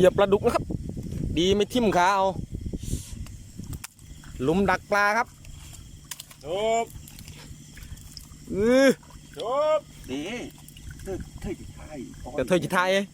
เหยียบปลาดุกนะครับ ดีไม่ทิ่มขาเอาหลุมดักปลาครับจบอือจบดีเธอเธอจะใช่เดี๋ยวเธอจะทายเอง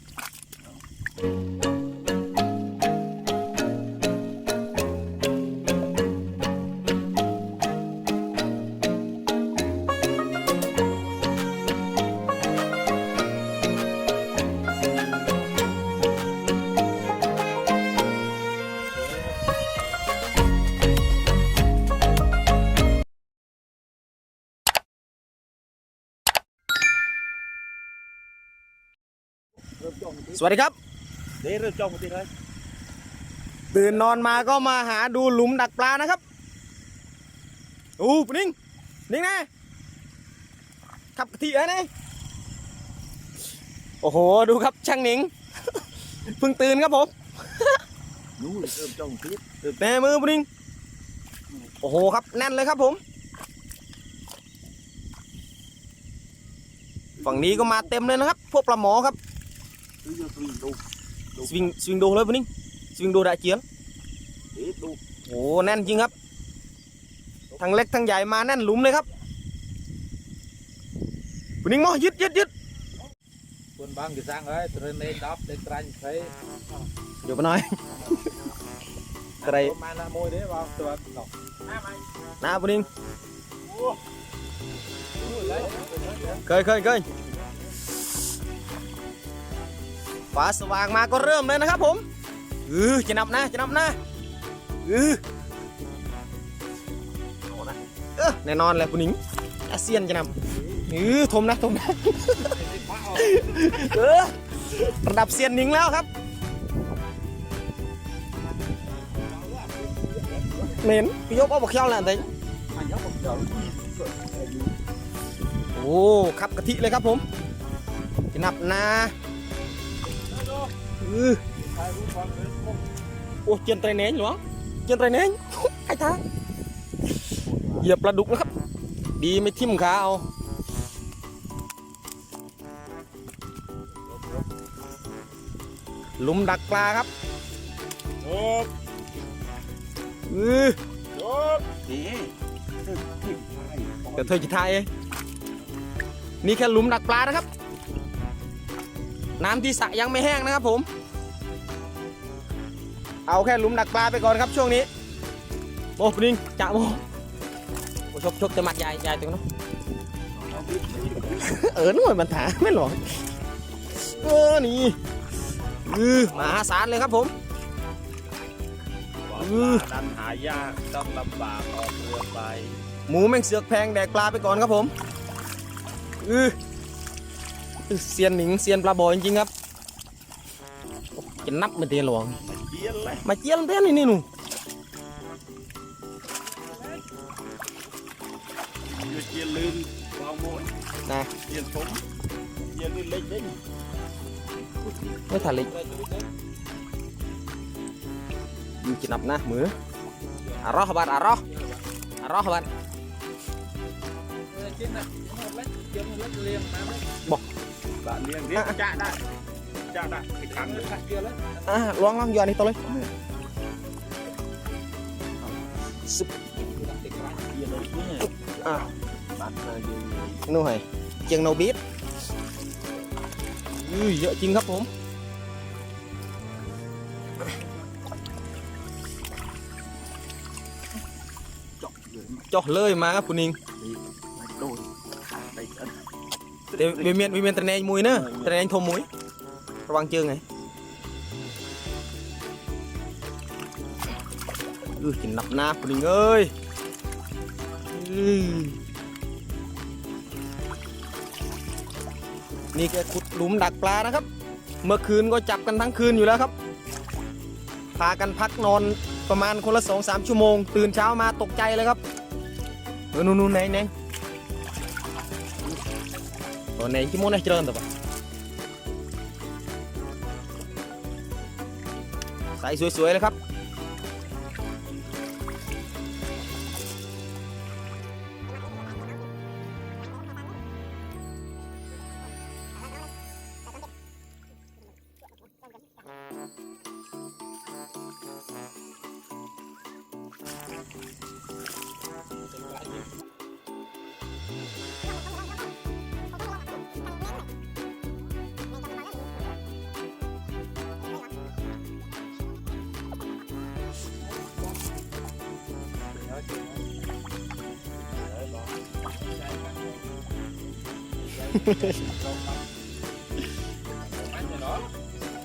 สวัสดีครับเดี๋ยวเริ่มจ้องทีเลยตื่นนอนมาก็มาหาดูหลุมดักปลานะครับอู้ปนิ่งนิ่งนะขับกะทิเอ้ยนี่โอ้โห ดูครับช่างหนิงเพิ่งตื่นครับผมนู้นเริ่มจ้องทีเริ่มแม่มือปนิ่งโอ้โหครับแน่นเลยครับผมฝั่งนี้ก็มาเต็มเลยนะครับ พวกปลาหมอครับซื้อยา สวิงดูสวิงสวิงดูเลยปนิ่งสวิงดูได้เจียนเดี๋ยวดูโอ้โหแน่นจริงครับ ทั้งเล็กทั้งใหญ่มาแน่นหลุมเลยครับปนิ่งมอยึดยึดยึดคนบางจะสร้างอะไรเทรนเนดับเด็กตรันใช้เดี๋ยวไปหน่อยใครมาละมวยเด้ว่าตัวดอกนะปนิ่งเคยเคยเคย ฟ้าสว่างมาก็เริ่มเลยนะครับผมเออจะนับนะจะนับนะเออเอานะเออแน่นอนเลยปนิ่งอาเซียนจะนำเออทมนะทมนะเออระดับเซียนหนิงแล้วครับเหม็นพี่ยกเอาบอกเขี้ยวแหละแต่มันยังโอ้ขับกะทิเลยครับผมจะนับนา เออถ่ายรูปความเป็นมุกโอ้เจียนไตรเน้นหรอเจียนไตรเน้นไอ้ท่าเหยียบปลาดุกนะครับดีไม่ทิ่มขาเอาหลุมดักปลาครับจบเออจบดีเธอเธอจะใช่เดี๋ยวเธอจะทายเองนี่แค่หลุมดักปลานะครับ น้ำที่สระยังไม่แห้งนะครับผม เอาแค่หลุมดักปลาไปก่อนครับช่วงนี้โอ้ปนิงจ่าโมโอ้ชกชกจะมัดใหญ่ใหญ่ตรงนั้นเออหน่วยมันถาไม่หรอกเออนี่เออมหาศาลเลยครับผมความดันหายากต้องลำบากออกเรือไป หมูแม่งเสือกแพงแดกปลาไปก่อนครับผมเออ เซียนหนิงเซียนปลาบอยจริงๆครับโอ้จะนับไม่เตียหลวงเยี่ยนเลยมาเจียนเต้นนี่นี่หนูอยู่เจียนลืนวางโมยนะเจียนผมเจียนลืนเล็กเด้งไม่ทันเลยยิงจะนับนะมืออารอบัดอารออารอบัดบ้านเลี้ยงเลี้ยงจ้าได้จ้าได้อีกครั้งเลยเดียวแล้วอะลองลองยอนนี่ตัวเลยซึบอะนู่นู่นไงเจียงโนบีดอุ้ยเยอะจริงครับผมจาะเลยเจาะเลยมาครับคุณนิง เดี๋ยววิเมียนวิเมียนตะเนงมวยเนอะตะเนงทมมวยระวังเจอไงอือกินนับหน้าคุณนิงเอ้ยอื้อนี่แกขุดหลุมดักปลานะครับ เมื่อคืนก็จับกันทั้งคืนอยู่แล้วครับ พากันพักนอนประมาณคนละสองสามชั่วโมง ตื่นเช้ามาตกใจเลยครับ เออนู่นนู่นไหนไหน ตัวไหนที่โมนะจริญตัวปะใส่สวยๆเลยครับ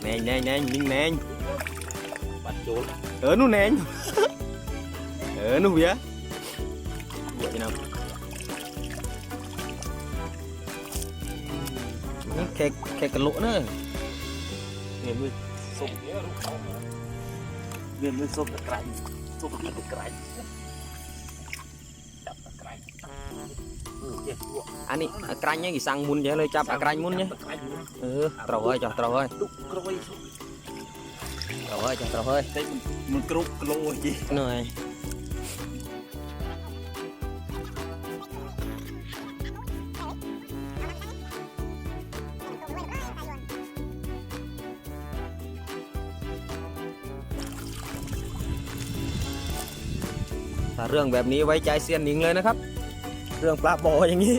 nè nè nè nhanh nè. Bắt chuột ở nu nè. Ở nu ya buat jenam kayak kayak keluk na miền lên sụp miền lên sụp cái cạnh sụp cái cạnh อันนี้กระยังอีสังมุนเยอะเลยจับกระยมุนเนี่ยเออเตาเฮ้ยจ้ะเตาเฮ้ยเตาเฮ้ยจ้ะเตาเฮ้ยมันกรุบกลัวจีหน่อยถ้าเรื่องแบบนี้ไว้ใจเซียนหนิงเลยนะครับ เรื่องปลาบออย่างนี้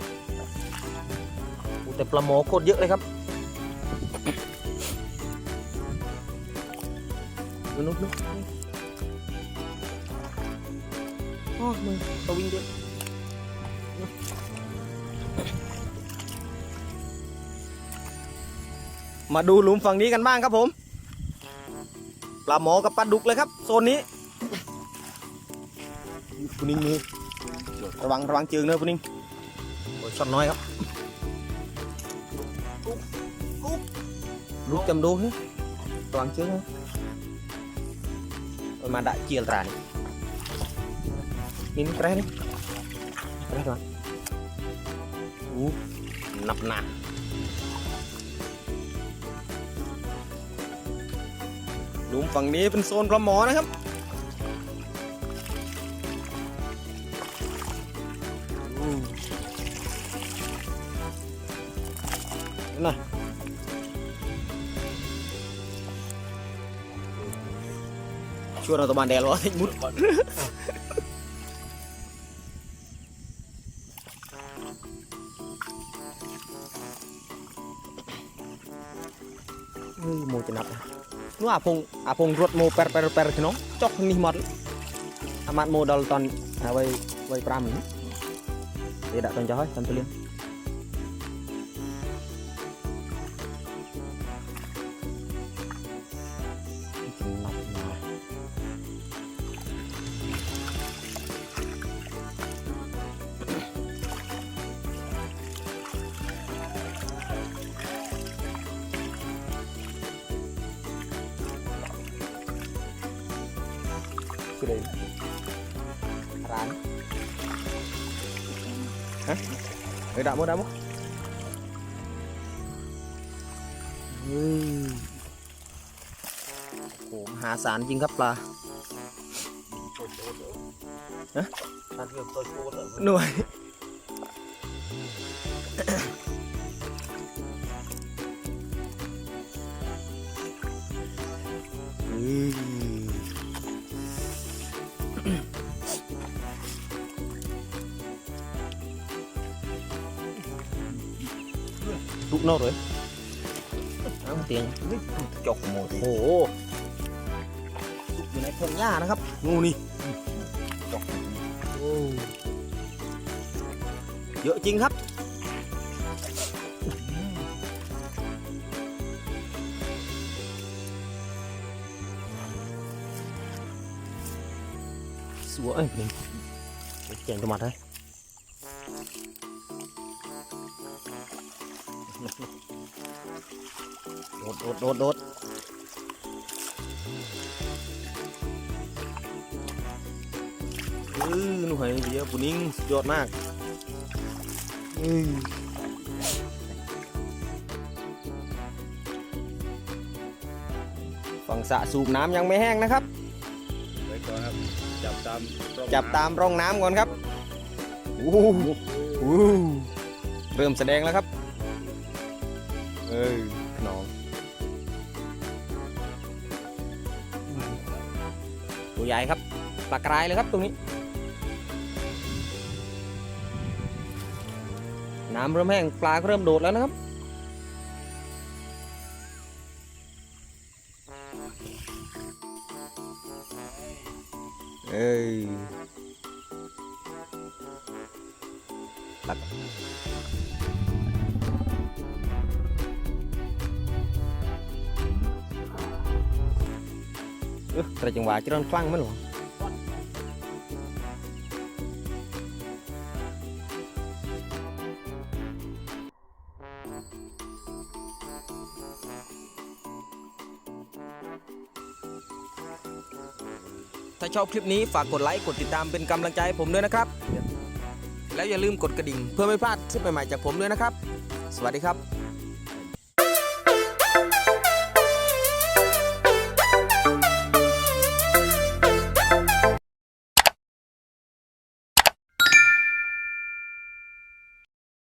โอ้แต่ปลาหมอโคตรเยอะเลยครับดูนุ๊กนุ๊กโอ้มึงตัววิ่งด้วยมาดูหลุมฝั่งนี้กันบ้างครับผม ปลาหมอกับปลาดุกเลยครับ โซนนี้ปุนิงมือ ระวังระวังเจืองเนอะปุนิงโอ้ยช็อตน้อยครับลูกจำดูเฮ้ยระวังเจืองนะโอ้ยมาดะเจียลตรานี่นี่นี่แกรนี่แกรก่อนอู้หนับหนาหลุมฝั่งนี้เป็นโซนปลาหมอนะครับ না chua nào tao bàn đè lo thích mút mùi chân nắp nó à phùng à phùng ruột mô per per per chứ nó chóc ni mọt à mặt mô đòn toàn à vây vây pram nữa để đặt toàn cho hết tâm tư liêng Hah? Eh, tak mau, tak mau. Hmm. โอ้โหมหาศาลจริงครับปลา Hả? Ăn được tôi cô nữa หน่วย lúc nốt rồi áo tiền chọc một โอ้โหอยู่ในพงหญ้านะครับงูนี่โอ้เยอะจริงครับสวยนี่เจ๋งตัวมาเลย โดดโดดโดดโดดเออหนูหอยเดียวปุนิ่งสุดยอดมากอือฝั่งสระสูบน้ำยังไม่แห้งนะครับ Đấy coi em Chập tam จับตามร่องน้ำก่อนครับ โอ้โหโอ้โหเริ่มแสดงแล้วครับ เอ้ยน้องตัวใหญ่ครับปลากรายเลยครับตรงนี้ น้ำเริ่มแห้งปลาเริ่มโดดแล้วนะครับเอ้ย เออแต่จังหวะจะโดนคลั่งมั้ยหรอถ้าชอบคลิปนี้ฝากกดไลค์ กดติดตามเป็นกำลังใจให้ผมด้วยนะครับ แล้วอย่าลืมกดกระดิ่งเพื่อไม่พลาดคลิปใหม่ๆจากผมด้วยนะครับ สวัสดีครับ